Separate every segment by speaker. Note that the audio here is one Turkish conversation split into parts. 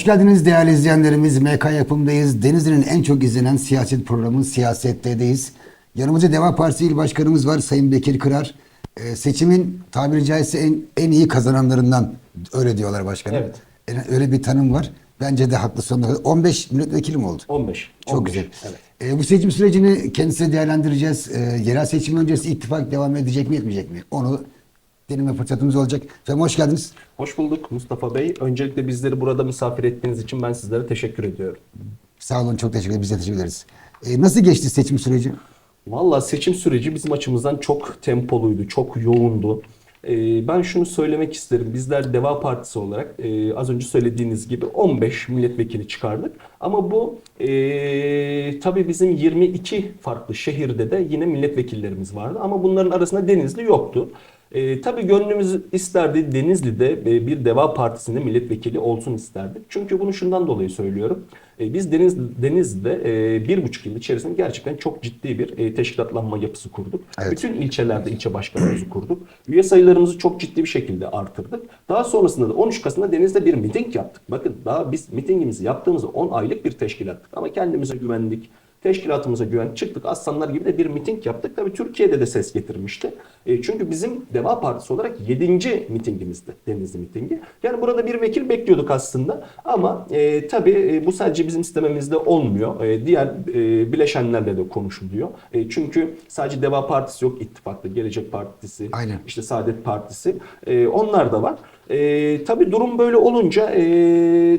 Speaker 1: Hoş geldiniz değerli izleyenlerimiz. MK yapımdayız. Denizli'nin en çok izlenen siyaset programı Siyasette'deyiz. Yanımızda Deva Partisi İl Başkanımız var Sayın Bekir Kırar. Ee, seçimin tabiri caizse en, en iyi kazananlarından öyle diyorlar başkanım.
Speaker 2: Evet.
Speaker 1: Yani öyle bir tanım var. Bence de haklı sonuna kadar. 15 milletvekili mi oldu?
Speaker 2: 15.
Speaker 1: Çok
Speaker 2: 15,
Speaker 1: güzel.
Speaker 2: Evet.
Speaker 1: Ee, bu seçim sürecini kendisiyle değerlendireceğiz. Ee, yerel seçim öncesi ittifak devam edecek mi etmeyecek mi? Onu deneme fırsatımız olacak. Efendim hoş geldiniz.
Speaker 2: Hoş bulduk Mustafa Bey. Öncelikle bizleri burada misafir ettiğiniz için ben sizlere teşekkür ediyorum.
Speaker 1: Sağ olun çok teşekkür ederiz. Biz de teşekkür ederiz. Ee, nasıl geçti seçim süreci?
Speaker 2: Valla seçim süreci bizim açımızdan çok tempoluydu, çok yoğundu. Ee, ben şunu söylemek isterim. Bizler Deva Partisi olarak e, az önce söylediğiniz gibi 15 milletvekili çıkardık. Ama bu e, tabii bizim 22 farklı şehirde de yine milletvekillerimiz vardı. Ama bunların arasında Denizli yoktu. E, tabii gönlümüz isterdi Denizli'de e, bir Deva Partisi'nin milletvekili olsun isterdik. Çünkü bunu şundan dolayı söylüyorum. E, biz Deniz, Denizli'de e, bir buçuk yıl içerisinde gerçekten çok ciddi bir e, teşkilatlanma yapısı kurduk.
Speaker 1: Evet.
Speaker 2: Bütün ilçelerde ilçe başkanımızı kurduk. Üye sayılarımızı çok ciddi bir şekilde artırdık. Daha sonrasında da 13 Kasım'da Deniz'de bir miting yaptık. Bakın daha biz mitingimizi yaptığımızda 10 aylık bir teşkilattık. Ama kendimize güvendik. Teşkilatımıza güven çıktık. Aslanlar gibi de bir miting yaptık. Tabii Türkiye'de de ses getirmişti. E, çünkü bizim Deva Partisi olarak 7. mitingimizdi. Denizli mitingi. Yani burada bir vekil bekliyorduk aslında. Ama e, tabii e, bu sadece bizim sistemimizde olmuyor. E, diğer e, bileşenlerle de konuşuluyor. E, çünkü sadece Deva Partisi yok ittifakta. Gelecek Partisi,
Speaker 1: Aynen.
Speaker 2: işte Saadet Partisi. E, onlar da var. E, tabii durum böyle olunca e,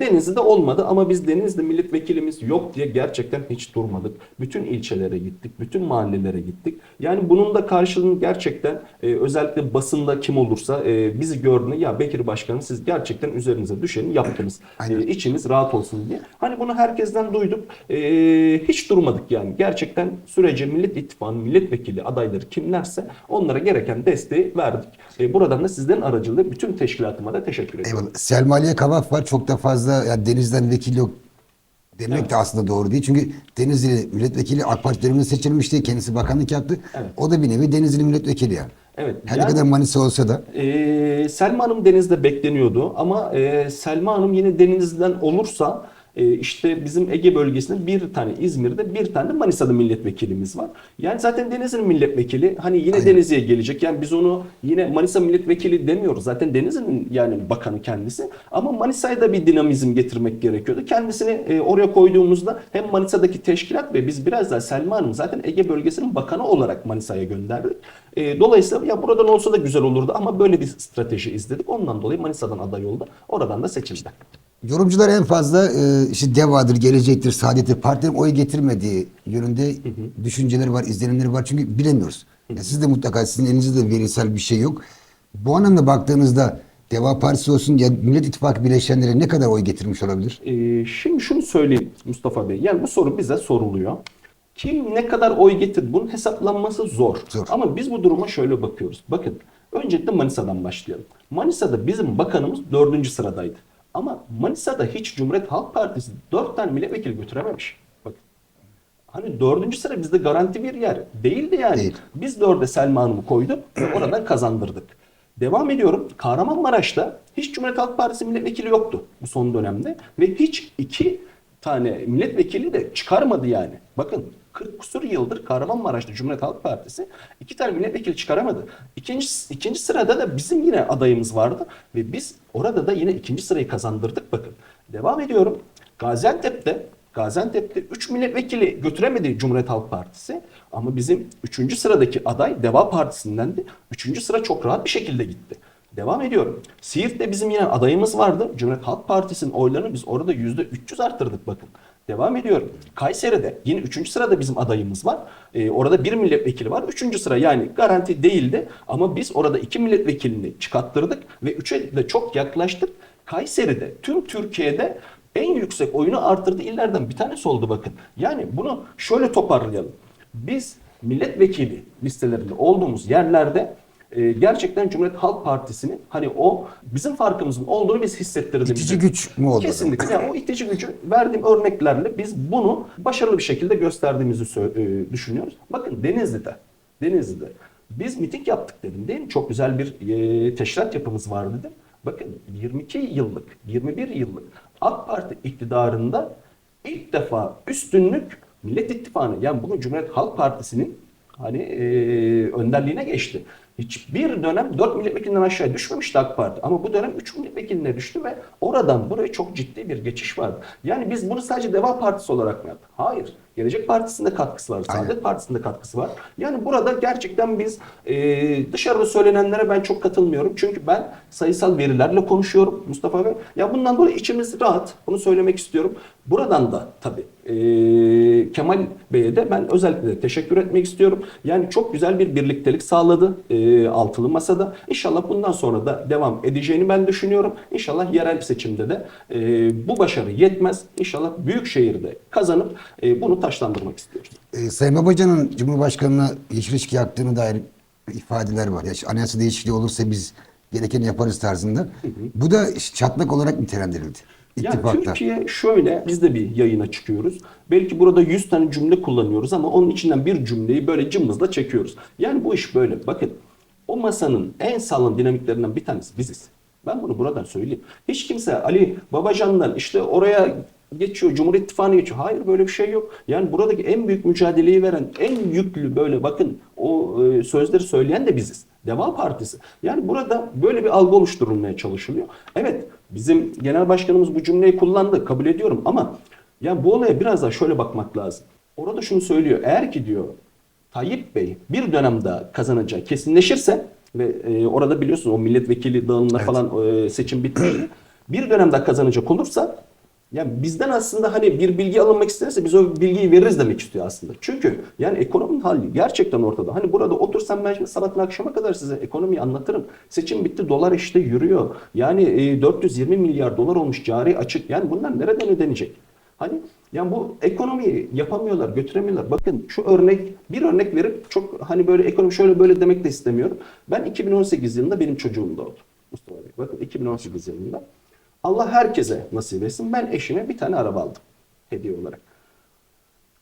Speaker 2: Denizli'de olmadı ama biz Denizli milletvekilimiz yok diye gerçekten hiç durmadık. Bütün ilçelere gittik, bütün mahallelere gittik. Yani bunun da karşılığını gerçekten e, özellikle basında kim olursa e, bizi gördüğünde ya Bekir Başkanım siz gerçekten üzerinize düşeni yaptınız. E, içiniz rahat olsun diye. Hani bunu herkesten duyduk. E, hiç durmadık yani. Gerçekten sürece Millet İttifakı'nın milletvekili adayları kimlerse onlara gereken desteği verdik. E, buradan da sizlerin aracılığıyla bütün teşkilatıma da teşekkür ediyorum.
Speaker 1: Eyvallah. Selmaliye Kavak var. Çok da fazla yani Deniz'den vekil yok demek
Speaker 2: Evet.
Speaker 1: de aslında doğru değil. Çünkü Denizli milletvekili AK Parti döneminde seçilmişti. Kendisi bakanlık yaptı.
Speaker 2: Evet.
Speaker 1: O da bir nevi Denizli milletvekili yani.
Speaker 2: Evet.
Speaker 1: Her ne
Speaker 2: yani-
Speaker 1: kadar Manisa olsa da.
Speaker 2: Ee, Selma Hanım Deniz'de bekleniyordu ama e, Selma Hanım yine Denizli'den olursa e, işte bizim Ege bölgesinde bir tane İzmir'de bir tane Manisa'da milletvekilimiz var. Yani zaten Denizli'nin milletvekili hani yine
Speaker 1: Aynen.
Speaker 2: Denizli'ye gelecek. Yani biz onu yine Manisa milletvekili demiyoruz. Zaten Denizli'nin yani bakanı kendisi. Ama Manisa'ya da bir dinamizm getirmek gerekiyordu. Kendisini e, oraya koyduğumuzda hem Manisa'daki teşkilat ve biz biraz daha Selma Hanım zaten Ege bölgesinin bakanı olarak Manisa'ya gönderdik. E, dolayısıyla ya buradan olsa da güzel olurdu ama böyle bir strateji izledik. Ondan dolayı Manisa'dan aday oldu. Oradan da seçildi.
Speaker 1: Yorumcular en fazla e, işte devadır, gelecektir, saadettir, partilerin oy getirmediği yönünde düşünceleri var, izlenimleri var. Çünkü bilemiyoruz. Ya siz de mutlaka sizin elinizde de verisel bir şey yok. Bu anlamda baktığınızda Deva Partisi olsun ya Millet İttifakı bileşenleri ne kadar oy getirmiş olabilir?
Speaker 2: Ee, şimdi şunu söyleyeyim Mustafa Bey. Yani bu soru bize soruluyor. Kim ne kadar oy getirdi? Bunun hesaplanması zor.
Speaker 1: Zor.
Speaker 2: Ama biz bu duruma şöyle bakıyoruz. Bakın öncelikle Manisa'dan başlayalım. Manisa'da bizim bakanımız dördüncü sıradaydı. Ama Manisa'da hiç Cumhuriyet Halk Partisi dört tane milletvekili götürememiş. Bakın. Hani dördüncü sıra bizde garanti bir yer değildi yani.
Speaker 1: Değil.
Speaker 2: Biz dörde Selma Hanım'ı koyduk ve oradan kazandırdık. Devam ediyorum. Kahramanmaraş'ta hiç Cumhuriyet Halk Partisi milletvekili yoktu bu son dönemde. Ve hiç iki tane milletvekili de çıkarmadı yani. Bakın 40 kusur yıldır Kahramanmaraş'ta Cumhuriyet Halk Partisi iki tane milletvekili çıkaramadı. İkinci, ikinci sırada da bizim yine adayımız vardı. Ve biz orada da yine ikinci sırayı kazandırdık bakın. Devam ediyorum. Gaziantep'te Gaziantep'te 3 milletvekili götüremedi Cumhuriyet Halk Partisi. Ama bizim 3. sıradaki aday Deva Partisi'ndendi. 3. sıra çok rahat bir şekilde gitti. Devam ediyorum. Siirt'te bizim yine adayımız vardı. Cumhuriyet Halk Partisi'nin oylarını biz orada %300 arttırdık bakın. Devam ediyorum. Kayseri'de yine 3. sırada bizim adayımız var. Ee, orada bir milletvekili var. 3. sıra yani garanti değildi. Ama biz orada 2 milletvekilini çıkarttırdık ve 3'e de çok yaklaştık. Kayseri'de tüm Türkiye'de en yüksek oyunu arttırdığı illerden bir tanesi oldu bakın. Yani bunu şöyle toparlayalım. Biz milletvekili listelerinde olduğumuz yerlerde e, gerçekten Cumhuriyet Halk Partisi'nin hani o bizim farkımızın olduğunu biz hissettirdik.
Speaker 1: İtici güç mü oldu?
Speaker 2: Kesinlikle. Yani o itici gücü verdiğim örneklerle biz bunu başarılı bir şekilde gösterdiğimizi e, düşünüyoruz. Bakın Denizli'de, Denizli'de biz miting yaptık dedim değil mi? Çok güzel bir e, teşkilat yapımız var dedim. Bakın 22 yıllık, 21 yıllık AK Parti iktidarında ilk defa üstünlük Millet İttifakı yani bugün Cumhuriyet Halk Partisi'nin hani e, önderliğine geçti. Hiçbir dönem 4 milletvekilinden aşağı düşmemişti AK Parti. Ama bu dönem 3 milletvekiline düştü ve oradan buraya çok ciddi bir geçiş vardı. Yani biz bunu sadece Deva Partisi olarak mı yaptık? Hayır. Gelecek Partisi'nin de katkısı var.
Speaker 1: Aynen.
Speaker 2: Saadet Partisi'nin de katkısı var. Yani burada gerçekten biz e, dışarıda söylenenlere ben çok katılmıyorum. Çünkü ben sayısal verilerle konuşuyorum Mustafa Bey. Ya bundan dolayı içimiz rahat. Bunu söylemek istiyorum. Buradan da tabii e, Kemal Bey'e de ben özellikle de teşekkür etmek istiyorum. Yani çok güzel bir birliktelik sağladı e, altılı masada. İnşallah bundan sonra da devam edeceğini ben düşünüyorum. İnşallah yerel seçimde de e, bu başarı yetmez. İnşallah büyük şehirde kazanıp e, bunu taşlandırmak istiyoruz.
Speaker 1: Ee, Sayın Babacan'ın Cumhurbaşkanı'na yeşil ışık yaktığını dair ifadeler var. Ya, işte anayasa değişikliği olursa biz gerekeni yaparız tarzında. Bu da çatlak olarak nitelendirildi.
Speaker 2: Yani
Speaker 1: İttifakta.
Speaker 2: Türkiye şöyle, biz de bir yayına çıkıyoruz. Belki burada 100 tane cümle kullanıyoruz ama onun içinden bir cümleyi böyle cımbızla çekiyoruz. Yani bu iş böyle. Bakın o masanın en sağlam dinamiklerinden bir tanesi biziz. Ben bunu buradan söyleyeyim. Hiç kimse Ali Babacan'dan işte oraya geçiyor, Cumhur İttifakı'na geçiyor. Hayır böyle bir şey yok. Yani buradaki en büyük mücadeleyi veren, en yüklü böyle bakın o e, sözleri söyleyen de biziz. Deva Partisi. Yani burada böyle bir algı oluşturulmaya çalışılıyor. Evet bizim genel başkanımız bu cümleyi kullandı kabul ediyorum ama ya bu olaya biraz daha şöyle bakmak lazım. Orada şunu söylüyor. Eğer ki diyor Tayyip Bey bir dönem daha kazanacağı kesinleşirse ve e, orada biliyorsunuz o milletvekili dağılımına
Speaker 1: Evet.
Speaker 2: falan e, seçim bitmişti. bir dönem daha kazanacak olursa yani bizden aslında hani bir bilgi alınmak isterse biz o bilgiyi veririz demek istiyor aslında. Çünkü yani ekonominin hali gerçekten ortada. Hani burada otursam ben şimdi sabahtan akşama kadar size ekonomiyi anlatırım. Seçim bitti dolar işte yürüyor. Yani e, 420 milyar dolar olmuş cari açık. Yani bunlar nereden ödenecek? Hani yani bu ekonomiyi yapamıyorlar, götüremiyorlar. Bakın şu örnek, bir örnek verip çok hani böyle ekonomi şöyle böyle demek de istemiyorum. Ben 2018 yılında benim çocuğum doğdu. Mustafa Bey. Bakın 2018 yılında. Allah herkese nasip etsin. Ben eşime bir tane araba aldım. Hediye olarak.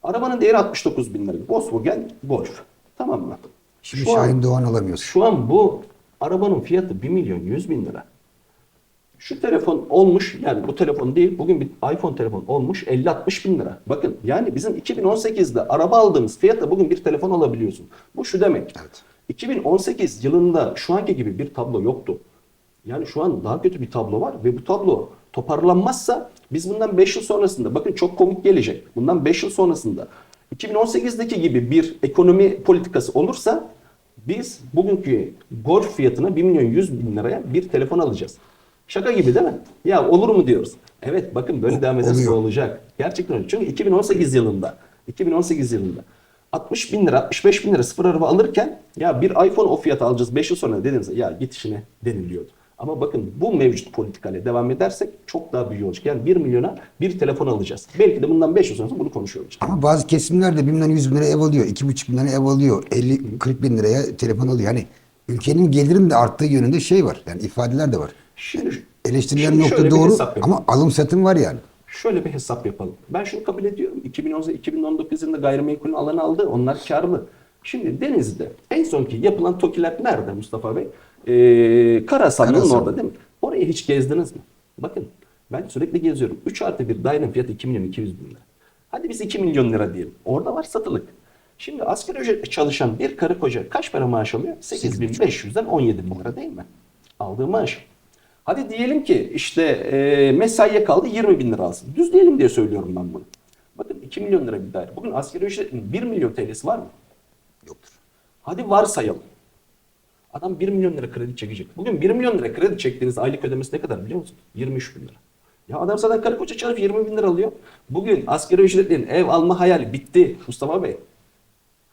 Speaker 2: Arabanın değeri 69 bin lira. Volkswagen Golf. Tamam mı?
Speaker 1: Şimdi
Speaker 2: Şu an-
Speaker 1: Şahin Doğan alamıyorsun.
Speaker 2: şu an bu arabanın fiyatı 1 milyon 100 bin lira. Şu telefon olmuş yani bu telefon değil bugün bir iPhone telefon olmuş 50-60 bin lira. Bakın yani bizim 2018'de araba aldığımız fiyatla bugün bir telefon alabiliyorsun. Bu şu demek.
Speaker 1: Evet.
Speaker 2: 2018 yılında şu anki gibi bir tablo yoktu. Yani şu an daha kötü bir tablo var ve bu tablo toparlanmazsa biz bundan 5 yıl sonrasında bakın çok komik gelecek. Bundan 5 yıl sonrasında 2018'deki gibi bir ekonomi politikası olursa biz bugünkü golf fiyatına 1 milyon 100 bin liraya bir telefon alacağız. Şaka gibi değil mi? Ya olur mu diyoruz. Evet bakın böyle
Speaker 1: O-
Speaker 2: devam ederse
Speaker 1: oluyor.
Speaker 2: olacak. Gerçekten öyle. Çünkü 2018 yılında 2018 yılında 60 bin lira 65 bin lira sıfır araba alırken ya bir iPhone o fiyata alacağız 5 yıl sonra dediğinizde ya git işine deniliyordu. Ama bakın bu mevcut politikayla devam edersek çok daha büyük olacak. Yani 1 milyona bir telefon alacağız. Belki de bundan 5 yıl sonra bunu konuşuyor olacağız.
Speaker 1: Ama bazı kesimler de bilmem 100 bin lira ev alıyor. 2,5 bin lira ev alıyor. 50-40 bin liraya telefon alıyor. Yani ülkenin gelirinin de arttığı yönünde şey var. Yani ifadeler de var.
Speaker 2: Şimdi,
Speaker 1: Eleştirilen
Speaker 2: şimdi şöyle bir
Speaker 1: doğru
Speaker 2: hesap yapalım.
Speaker 1: ama alım satım var yani.
Speaker 2: Şöyle bir hesap yapalım. Ben şunu kabul ediyorum. 2018-2019 yılında gayrimenkulün alanı aldı. Onlar karlı. Şimdi Denizli'de en sonki yapılan TOKİ'ler nerede Mustafa Bey? Ee, Karasanlı'nın
Speaker 1: Karasan.
Speaker 2: orada değil mi? Orayı hiç gezdiniz mi? Bakın ben sürekli geziyorum. 3 artı bir dairenin fiyatı 2 milyon 200 bin lira. Hadi biz 2 milyon lira diyelim. Orada var satılık. Şimdi asgari ücretle çalışan bir karı koca kaç para maaş alıyor? 8500'den 17 bin lira değil mi? Aldığı maaş. Hadi diyelim ki işte e, mesaiye kaldı 20 bin lira alsın. Düz diyelim diye söylüyorum ben bunu. Bakın 2 milyon lira bir daire. Bugün asgari ücretin 1 milyon TL'si var mı?
Speaker 1: Yoktur.
Speaker 2: Hadi varsayalım. Adam 1 milyon lira kredi çekecek. Bugün 1 milyon lira kredi çektiğiniz aylık ödemesi ne kadar biliyor musunuz? 23 bin lira. Ya adam zaten karı koca çalışıp 20 bin lira alıyor. Bugün asgari ücretlerin ev alma hayali bitti Mustafa Bey.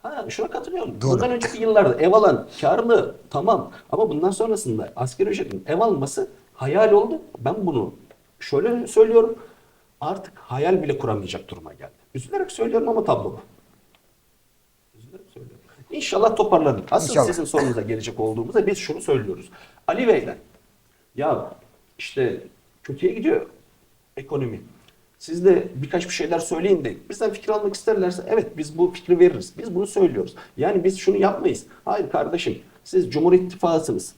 Speaker 2: Ha, şuna katılıyorum.
Speaker 1: Doğru.
Speaker 2: Bundan önceki yıllarda ev alan karlı tamam ama bundan sonrasında asgari ücretin ev alması hayal oldu. Ben bunu şöyle söylüyorum. Artık hayal bile kuramayacak duruma geldi. Üzülerek söylüyorum ama tablo bu. Üzülerek söylüyorum. İnşallah toparlanır. Asıl
Speaker 1: İnşallah.
Speaker 2: sizin sorunuza gelecek olduğumuzda biz şunu söylüyoruz. Ali Bey'den ya işte kötüye gidiyor ekonomi. Siz de birkaç bir şeyler söyleyin de bizden fikir almak isterlerse evet biz bu fikri veririz. Biz bunu söylüyoruz. Yani biz şunu yapmayız. Hayır kardeşim siz Cumhur İttifakısınız.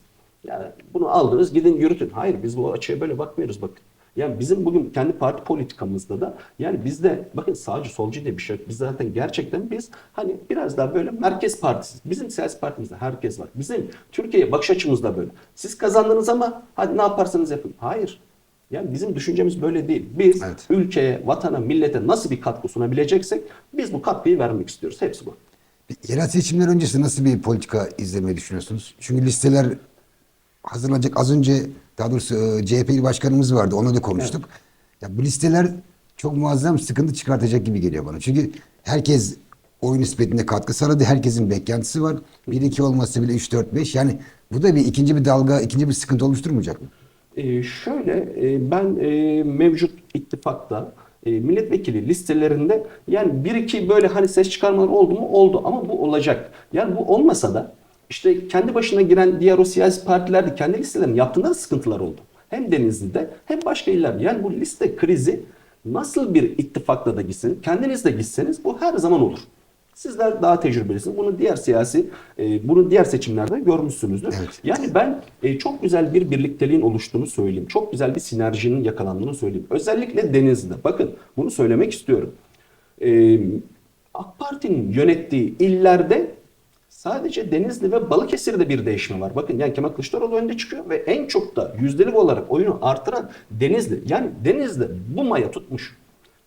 Speaker 2: Yani bunu aldınız gidin yürütün. Hayır biz bu açıya böyle bakmıyoruz bakın. Yani bizim bugün kendi parti politikamızda da yani bizde bakın sağcı solcu diye bir şey yok. Biz zaten gerçekten biz hani biraz daha böyle merkez partisi. Bizim siyasi partimizde herkes var. Bizim Türkiye'ye bakış açımız da böyle. Siz kazandınız ama hadi ne yaparsanız yapın. Hayır. Yani bizim düşüncemiz böyle değil. Biz
Speaker 1: Evet.
Speaker 2: ülkeye, vatana, millete nasıl bir katkı sunabileceksek biz bu katkıyı vermek istiyoruz. Hepsi bu.
Speaker 1: Yerel seçimler öncesi nasıl bir politika izlemeyi düşünüyorsunuz? Çünkü listeler hazırlanacak. Az önce daha doğrusu e, CHP il başkanımız vardı. Onunla da konuştuk. Ya bu listeler çok muazzam sıkıntı çıkartacak gibi geliyor bana. Çünkü herkes oy nispetinde katkı sağladı. Herkesin beklentisi var. 1-2 olmasa bile 3-4-5. Yani bu da bir ikinci bir dalga, ikinci bir sıkıntı oluşturmayacak mı?
Speaker 2: Ee, şöyle e, ben e, mevcut ittifakta e, milletvekili listelerinde yani bir iki böyle hani ses çıkarmalar oldu mu oldu ama bu olacak. Yani bu olmasa da işte kendi başına giren diğer o siyasi partiler de kendi listelerini yaptığında da sıkıntılar oldu. Hem Denizli'de hem başka illerde. Yani bu liste krizi nasıl bir ittifakla da gitsin, kendiniz de gitseniz bu her zaman olur. Sizler daha tecrübelisiniz. Bunu diğer siyasi, e, bunu diğer seçimlerde görmüşsünüzdür.
Speaker 1: Evet.
Speaker 2: Yani ben e, çok güzel bir birlikteliğin oluştuğunu söyleyeyim. Çok güzel bir sinerjinin yakalandığını söyleyeyim. Özellikle Denizli'de. Bakın bunu söylemek istiyorum. E, AK Parti'nin yönettiği illerde sadece Denizli ve Balıkesir'de bir değişme var. Bakın yani Kemal Kılıçdaroğlu önde çıkıyor ve en çok da yüzdelik olarak oyunu artıran Denizli. Yani Denizli bu maya tutmuş.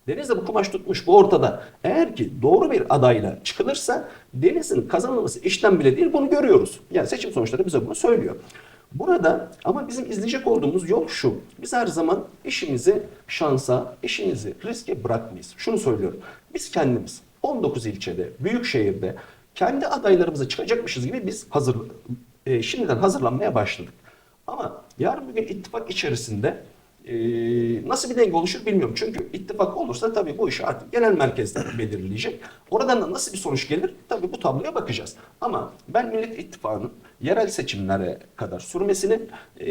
Speaker 2: Denizli bu kumaş tutmuş bu ortada. Eğer ki doğru bir adayla çıkılırsa Denizli'nin kazanılması işten bile değil bunu görüyoruz. Yani seçim sonuçları bize bunu söylüyor. Burada ama bizim izleyecek olduğumuz yol şu. Biz her zaman işimizi şansa, işimizi riske bırakmayız. Şunu söylüyorum. Biz kendimiz 19 ilçede, büyük şehirde kendi adaylarımıza çıkacakmışız gibi biz hazır, e, şimdiden hazırlanmaya başladık. Ama yarın bir gün ittifak içerisinde e, nasıl bir denge oluşur bilmiyorum. Çünkü ittifak olursa tabii bu iş artık genel merkezden belirleyecek. Oradan da nasıl bir sonuç gelir tabii bu tabloya bakacağız. Ama ben Millet İttifakı'nın yerel seçimlere kadar sürmesini e,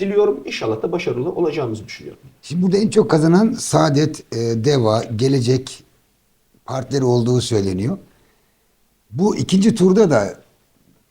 Speaker 2: diliyorum. İnşallah da başarılı olacağımızı düşünüyorum.
Speaker 1: Şimdi burada en çok kazanan Saadet, e, Deva, Gelecek partileri olduğu söyleniyor. Bu ikinci turda da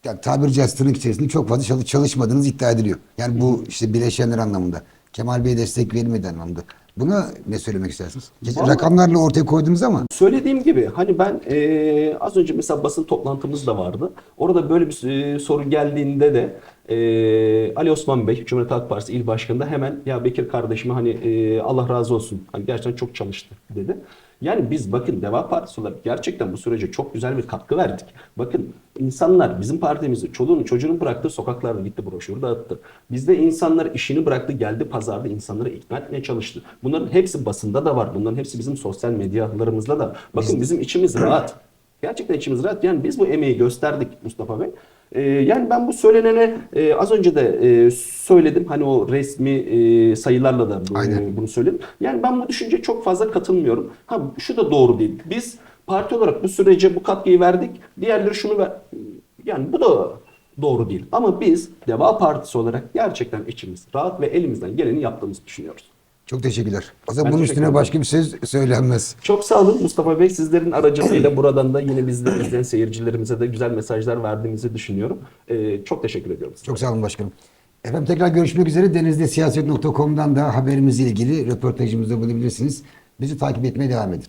Speaker 1: yani tabiri caizse tırnak içerisinde çok fazla çalış- çalışmadığınız iddia ediliyor. Yani bu işte bileşenler anlamında. Kemal Bey'e destek verilmediği anlamda. Buna ne söylemek istersiniz?
Speaker 2: Vallahi-
Speaker 1: Rakamlarla ortaya koydunuz ama
Speaker 2: Söylediğim gibi hani ben eee, az önce mesela basın toplantımız da vardı. Orada böyle bir eee, soru geldiğinde de eee, Ali Osman Bey, Cumhuriyet Halk Partisi İl Başkanı da hemen ya Bekir kardeşime hani eee, Allah razı olsun. Hani gerçekten çok çalıştı dedi. Yani biz bakın Deva Partisi olarak gerçekten bu sürece çok güzel bir katkı verdik. Bakın insanlar bizim partimizi çoluğunu çocuğunu bıraktı sokaklarda gitti broşür dağıttı. Bizde insanlar işini bıraktı geldi pazarda insanları ikna etmeye çalıştı. Bunların hepsi basında da var. Bunların hepsi bizim sosyal medyalarımızda da. Bakın bizim içimiz rahat. Gerçekten içimiz rahat. Yani biz bu emeği gösterdik Mustafa Bey. Ee, yani ben bu söylenene e, az önce de e, söyledim. Hani o resmi e, sayılarla da bu-
Speaker 1: Aynen.
Speaker 2: bunu söyledim. Yani ben bu düşünceye çok fazla katılmıyorum. Ha şu da doğru değil. Biz parti olarak bu sürece bu katkıyı verdik. Diğerleri şunu ver. Yani bu da doğru değil. Ama biz Deva Partisi olarak gerçekten içimiz rahat ve elimizden geleni yaptığımızı düşünüyoruz.
Speaker 1: Çok teşekkürler. O zaman
Speaker 2: Ben
Speaker 1: bunun
Speaker 2: teşekkür
Speaker 1: üstüne
Speaker 2: ederim.
Speaker 1: başka bir söz söylenmez.
Speaker 2: Çok sağ olun Mustafa Bey. Sizlerin aracılığıyla buradan da yine bizleri izleyen seyircilerimize de güzel mesajlar verdiğimizi düşünüyorum. Ee, çok teşekkür ediyorum. size.
Speaker 1: Çok sağ olun başkanım. Efendim tekrar görüşmek üzere. Denizlisiyaset.com'dan da haberimizle ilgili röportajımızda bulabilirsiniz. Bizi takip etmeye devam edin.